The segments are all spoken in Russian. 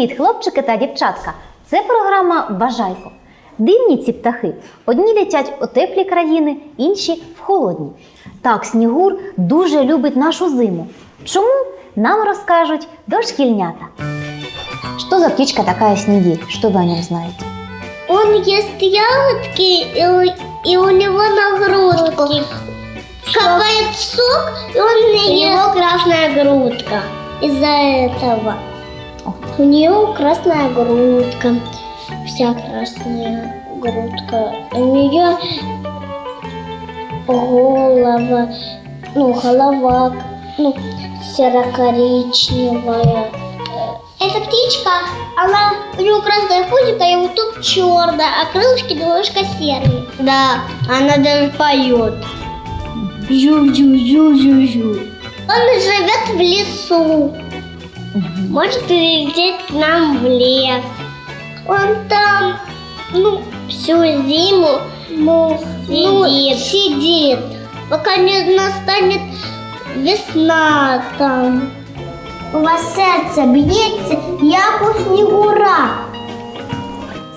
Привіт, хлопчики та дівчатка! Це програма Бажайко. Дивні ці птахи. Одні летять у теплі країни, інші в холодні. Так, Снігур дуже любить нашу зиму. Чому? Нам розкажуть дошкільнята. Що за птичка така Снегирь? Що ви о нем знаєте? Он ест ягодки, и у, и у него на грудке капает сок, и он не ест. Красная грудка из-за этого. У нее красная грудка, вся красная грудка. У нее голова, ну, голова, ну, серо-коричневая. Эта птичка, она, у нее красная хвостик, и вот тут черная, а крылышки немножко серые. Да, она даже поет. Жу-жу-жу-жу-жу. Он живет в лесу. Может прилететь к нам в лес. Он там, ну, всю зиму, ну, сидит. сидит. Пока не настанет весна там. У вас серце б'ється, як у снігура.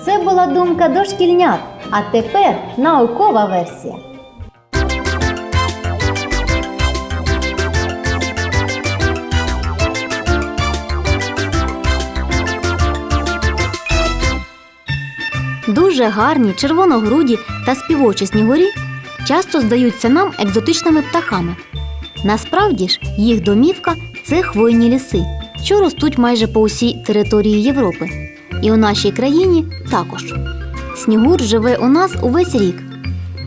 Це була думка дошкільнят, а тепер наукова версія. Дуже гарні червоногруді та співочі снігурі часто здаються нам екзотичними птахами. Насправді ж, їх домівка це хвойні ліси, що ростуть майже по усій території Європи. І у нашій країні також. Снігур живе у нас увесь рік,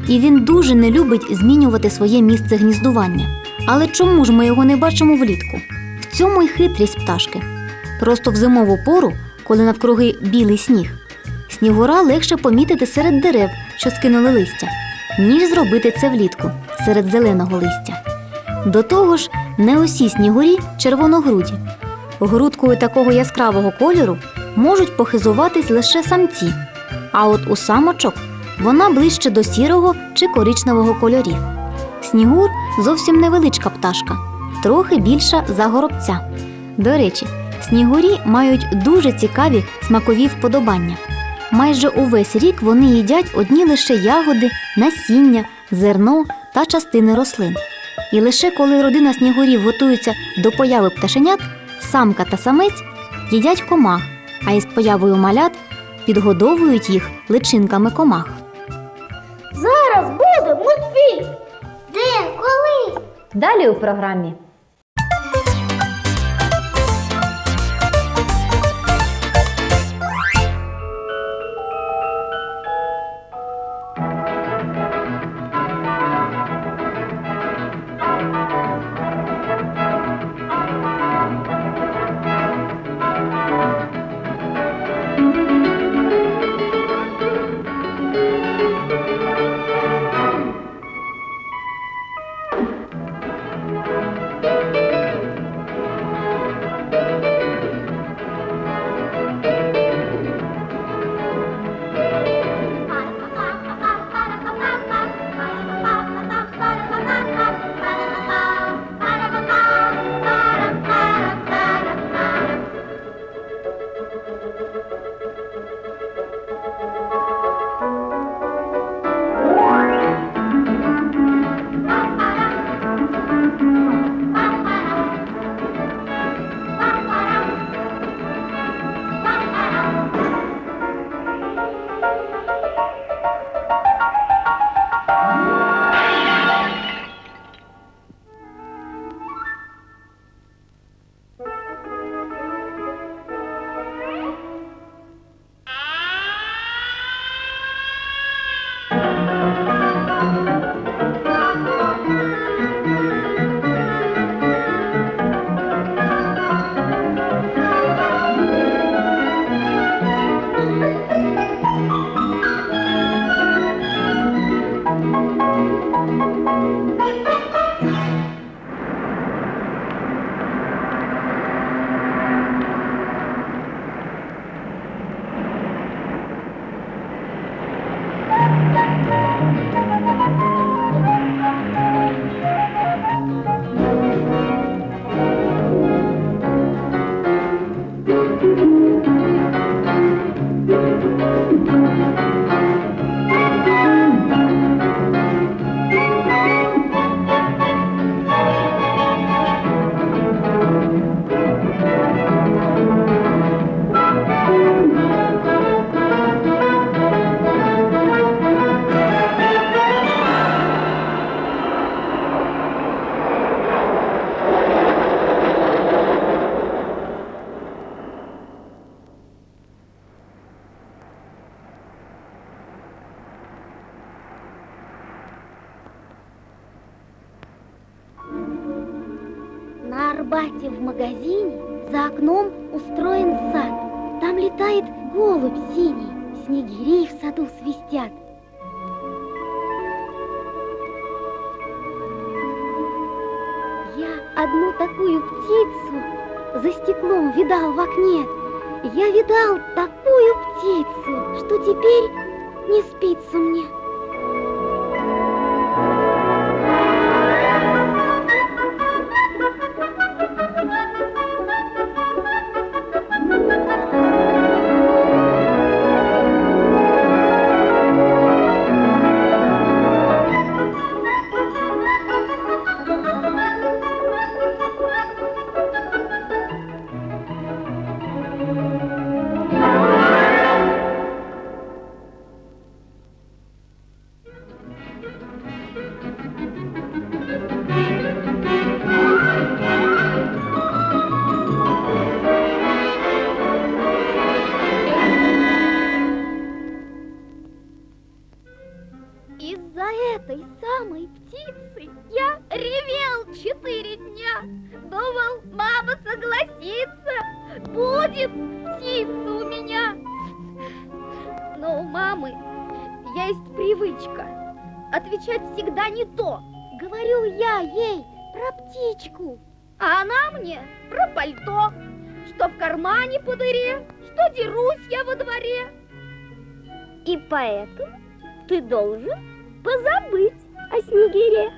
і він дуже не любить змінювати своє місце гніздування. Але чому ж ми його не бачимо влітку? В цьому й хитрість пташки. Просто в зимову пору, коли навкруги білий сніг, снігура легше помітити серед дерев, що скинули листя, ніж зробити це влітку серед зеленого листя. До того ж, не усі снігурі червоногруді. Грудкою такого яскравого кольору можуть похизуватись лише самці, а от у самочок вона ближче до сірого чи коричневого кольорів. Снігур зовсім невеличка пташка, трохи більша за горобця. До речі, снігурі мають дуже цікаві смакові вподобання. Майже увесь рік вони їдять одні лише ягоди, насіння, зерно та частини рослин. І лише коли родина снігурів готується до появи пташенят, самка та самець їдять комах, а із появою малят підгодовують їх личинками комах. Зараз буде мультфільм. Де? Коли? Далі у програмі. Магазине, за окном устроен сад. Там летает голубь синий, снегири в саду свистят. Я одну такую птицу за стеклом видал в окне. Я видал такую птицу, что теперь не спится мне. Из-за этой самой птицы я ревел четыре дня. Думал, мама согласится, будет птица у меня. Но у мамы есть привычка отвечать всегда не то. Говорю я ей про птичку, а она мне про пальто, что в кармане по дыре, что дерусь я во дворе. И поэтому ты должен позабыть о снегире.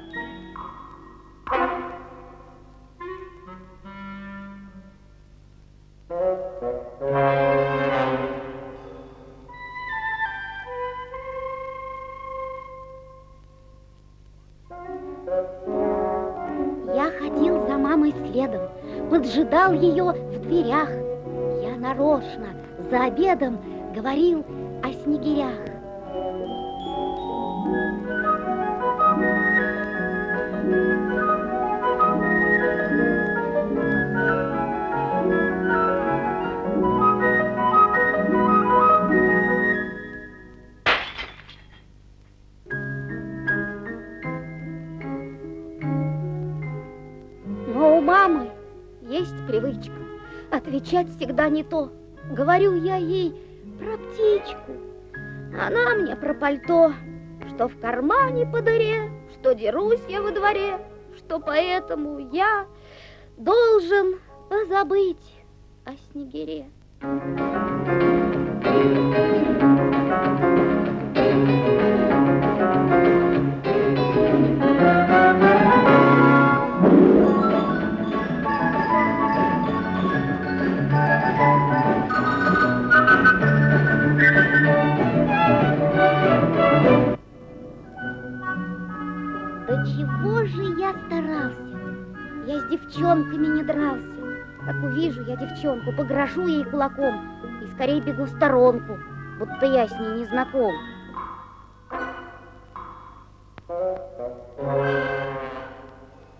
Я ходил за мамой следом, поджидал ее в дверях. Я нарочно за обедом говорил о снегирях. Отвечать всегда не то. Говорю я ей про птичку. Она мне про пальто, что в кармане по дыре, что дерусь я во дворе, что поэтому я должен позабыть о снегире. Да девчонками не дрался. Как увижу я девчонку, погрожу ей кулаком и скорее бегу в сторонку, будто я с ней не знаком.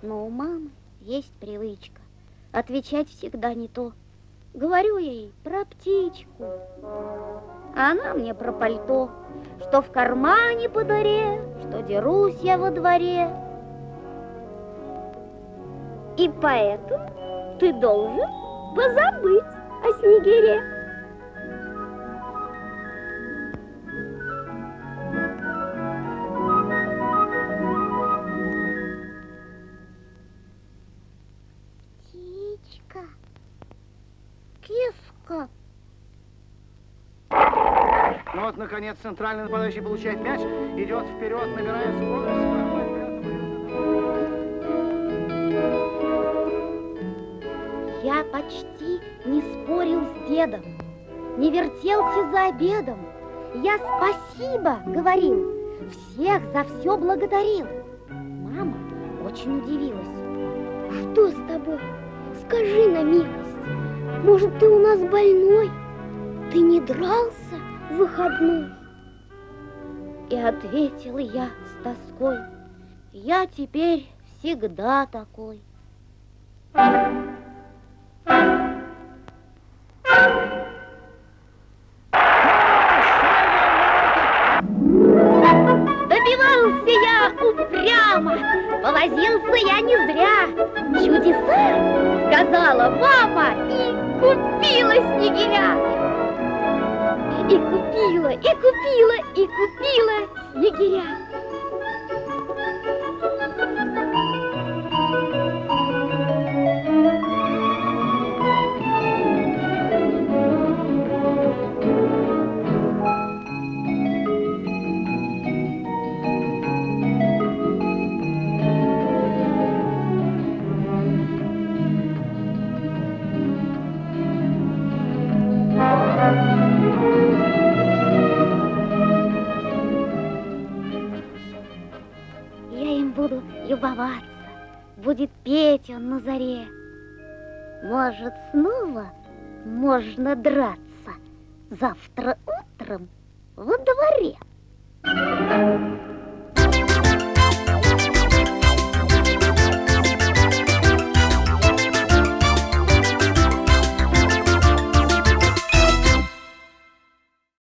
Но у мамы есть привычка отвечать всегда не то. Говорю я ей про птичку, а она мне про пальто, что в кармане по дыре, что дерусь я во дворе. И поэтому ты должен позабыть о снегире. Птичка, киска. Ну вот, наконец, центральный нападающий получает мяч, идет вперед, набирая скорость. Почти не спорил с дедом, не вертелся за обедом. Я спасибо говорил, всех за все благодарил. Мама очень удивилась. Что с тобой? Скажи на милость, может, ты у нас больной? Ты не дрался в выходной? И ответила я с тоской, я теперь всегда такой. Добивался я я не зря. Чудеса, сказала мама, и купила снегиря. И купила, и купила, и купила снегиря. Петь он на заре. Может, снова можно драться завтра утром во дворе.